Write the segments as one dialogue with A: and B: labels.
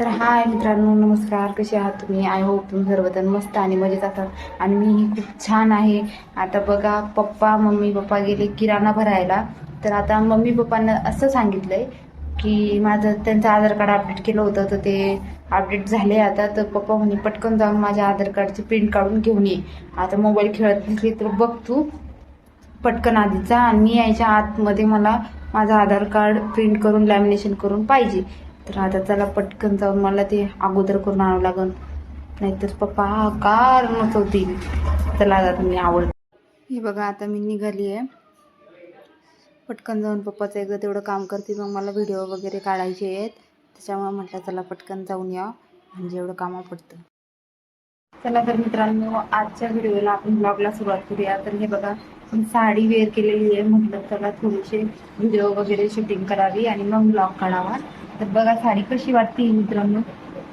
A: तर हाय मित्रांनो नमस्कार. कसे आहात तुम्ही? आय होप तुम्ही सर्वजण मस्त आणि मजेत असाल आणि मीही खूप छान आहे. आता बघा पप्पा मम्मी पप्पा गेले किराणा भरायला. तर आता मम्मी पप्पांना असं सांगितलंय की माझं त्यांचं आधार कार्ड अपडेट केलं होतं तर ते अपडेट झाले आता. तर पप्पा म्हणे पटकन जाऊन माझ्या आधार कार्डची प्रिंट काढून घेऊन ये. आता मोबाईल खेळत नसली तर बघ तू. पटकन आधीचा आणि यायच्या आतमध्ये मला माझं आधार कार्ड प्रिंट करून लॅमिनेशन करून पाहिजे. तर आता त्याला पटकन जाऊन मला ते अगोदर करून आणावं लागेल नाहीतर पप्पा कार नचवतील त्याला आता मी आवड हे बघा आता मी निघाली आहे. पटकन जाऊन पप्पाचं एकदा तेवढं काम करते मग मला व्हिडिओ वगैरे काढायचे आहेत. त्याच्यामुळे म्हटलं चला पटकन जाऊन या म्हणजे एवढं कामा पडतं. चला तर मित्रांनो आजच्या व्हिडिओला आपण ब्लॉगला सुरुवात करूया. तर हे बघा पण साडी वेअर केलेली आहे म्हटलं त्याला थोडीशी व्हिडिओ वगैरे शूटिंग करावी आणि मग ब्लॉग काढावा. तर बघा साडी कशी वाटते ही मित्रांनो.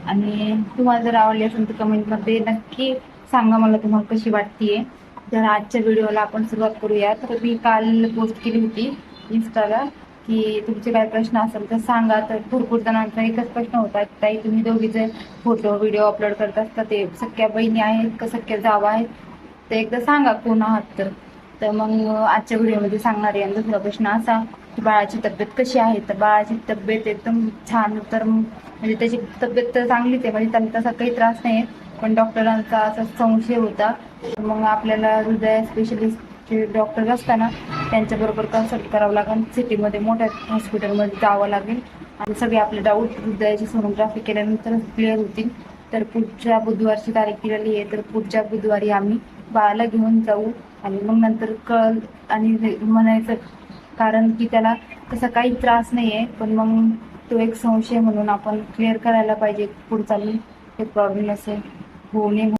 A: आणि तुम्हाला जर आवडली असेल तर कमेंटमध्ये नक्की सांगा मला तुम्हाला कशी वाटतीये. तर आजच्या व्हिडिओला आपण सुरुवात करूया. तर मी काल पोस्ट केली होती इन्स्टाला की तुमचे काय प्रश्न असेल तर सांगा. तर भरपूर जणांचा एकच प्रश्न होता. ताई तुम्ही दोघीचे फोटो व्हिडिओ अपलोड करत असता ते सख्या बहिणी आहेत का सख्या जावा आहेत तर एकदा सांगा कोण आहात तर. तर मग आजच्या व्हिडिओमध्ये सांगणार आहे. आणि दुसरा प्रश्न असा की बाळाची तब्येत कशी आहे? तर बाळाची तब्येत एकदम छान तर म्हणजे त्याची तब्येत तर चांगलीच आहे म्हणजे त्याला तसा काही त्रास नाही पण डॉक्टरांचा असा संशय होता. मग आपल्याला हृदय स्पेशलिस्टचे डॉक्टर असताना त्यांच्याबरोबर कन्सल्ट करावं लागेल. सिटीमध्ये मोठ्या हॉस्पिटलमध्ये जावं लागेल. आणि सगळे आपले डाऊट हृदयाची सोनोग्राफी केल्यानंतरच क्लिअर होतील. तर पुढच्या बुधवारची तारीख दिलेली आहे. तर पुढच्या बुधवारी आम्ही बाळाला घेऊन जाऊ. आणि मग नंतर कळ आणि हे म्हणायचं कारण की त्याला तसा काही त्रास नाही आहे पण मग तो एक संशय म्हणून आपण क्लिअर करायला पाहिजे पुढचा मी. हे प्रॉब्लेम असेल होऊ नये हो.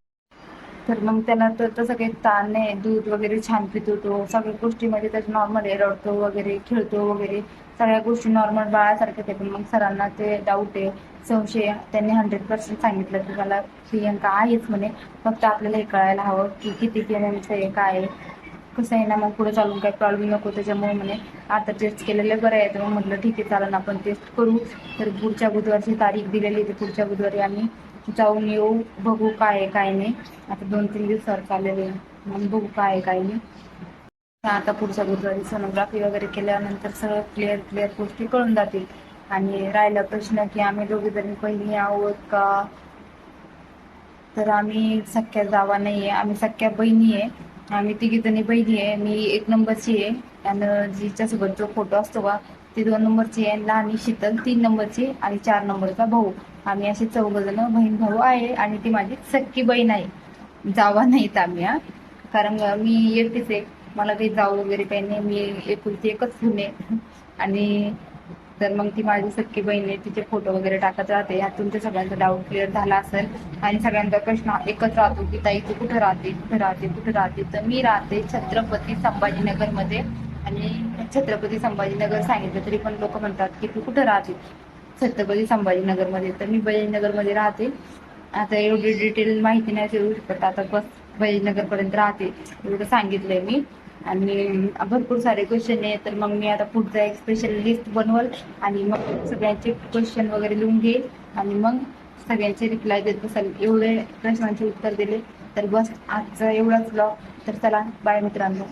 A: तर मग त्याला तर तसं काही ताण नाही दूध वगैरे छान पितो तो. सगळ्या गोष्टीमध्ये त्याचं नॉर्मल आहे. रडतो वगैरे खेळतो वगैरे. सगळ्या गोष्टी नॉर्मल बाळासारख्या ते पण मग सरांना ते डाऊट आहे संशय त्यांनी हंड्रेड पर्सेंट सांगितलं की मला प्रियंका आहेच म्हणे. फक्त आपल्याला हे कळायला हवं की किती एमचं आहे काय आहे. कसं आहे ना मग पुढे चालून काही प्रॉब्लेम नको त्याच्यामुळे म्हणे आता टेस्ट केलेलं बरं आहे. तर मग म्हटलं ठीक आहे चालेल आपण टेस्ट करू. तर पुढच्या बुधवारची तारीख दिलेली आहे तर पुढच्या बुधवारी आम्ही जाऊन येऊ बघू काय आहे काय नाही. आता दोन तीन दिवसावर चाललेले आहे. मग बघू काय आहे काय नाही. आता पुढच्या बुधवारी सोनोग्राफी वगैरे केल्यानंतर सगळं क्लिअर क्लिअर गोष्टी कळून जातील. आणि राहिला प्रश्न की आम्ही दोघे जणी पहिली आहोत का? तर आम्ही सख्या जावा नाही आहे आम्ही सख्या बहिणी आहे. आम्ही तिघी जणी बहिणी आहे मी एक नंबरची आहे. आणि जिच्यासोबत जो फोटो असतो बा ती दोन नंबरची आहे लहान शीतल तीन नंबरची आणि चार नंबरचा भाऊ. आम्ही असे चौघ जण बहीण भाऊ आहे आणि ती माझी सख्खी बहीण आहे. जावा नाहीत आम्ही हा. कारण मी एकटीच आहे. मला काही जाऊ वगैरे काही नाही. मी एकुलती एकच सून आणि तर मग ती माझी सख्खी बहीण आहे तिचे फोटो वगैरे टाकत राहते. ह्यात तुमच्या सगळ्यांचा डाऊट क्लिअर झाला असेल. आणि सगळ्यांचा प्रश्न एकच राहतो की ताई तू कुठं राहते कुठं राहते कुठं राहते? तर मी राहते छत्रपती संभाजीनगरमध्ये आणि छत्रपती संभाजीनगर सांगितलं तरी पण लोक म्हणतात की तू कुठं राहते? छत्रपती संभाजीनगरमध्ये तर मी बळीनगरमध्ये राहते. आता एवढी डिटेल माहिती नाही देऊ शकत आता बस बळीनगर पर्यंत राहते एवढं सांगितलंय मी. आणि भरपूर सारे क्वेश्चन आहे तर मग मी आता पुढचा एक स्पेशल लिस्ट बनवल आणि मग सगळ्यांचे क्वेश्चन वगैरे लिहून घेईल. आणि मग सगळ्यांचे रिप्लाय देत बसाल. एवढे प्रश्नांचे उत्तर दिले. तर बस आजचा एवढाच ब्लॉग तर चला बाय मित्रांनो.